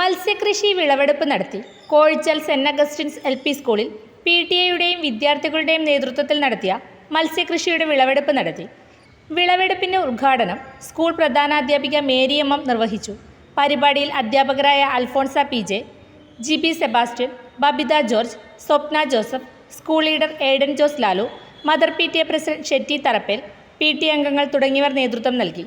മത്സ്യകൃഷി വിളവെടുപ്പ് നടത്തി Kozhichal Saint Augustine's L P സ്കൂളിൽ പി ടി എയുടെയും വിദ്യാർത്ഥികളുടെയും നേതൃത്വത്തിൽ നടത്തിയ മത്സ്യകൃഷിയുടെ വിളവെടുപ്പ് നടത്തി. വിളവെടുപ്പിന്റെ ഉദ്ഘാടനം സ്കൂൾ പ്രധാനാധ്യാപിക മേരിയമ്മം നിർവഹിച്ചു. പരിപാടിയിൽ അധ്യാപകരായ Alphonsa P J G B Sebastian Babitha George Swapna Joseph school leader Aiden Jose Lalu mother P T A president Shetty Tharappel P T അംഗങ്ങൾ തുടങ്ങിയവർ നേതൃത്വം നൽകി.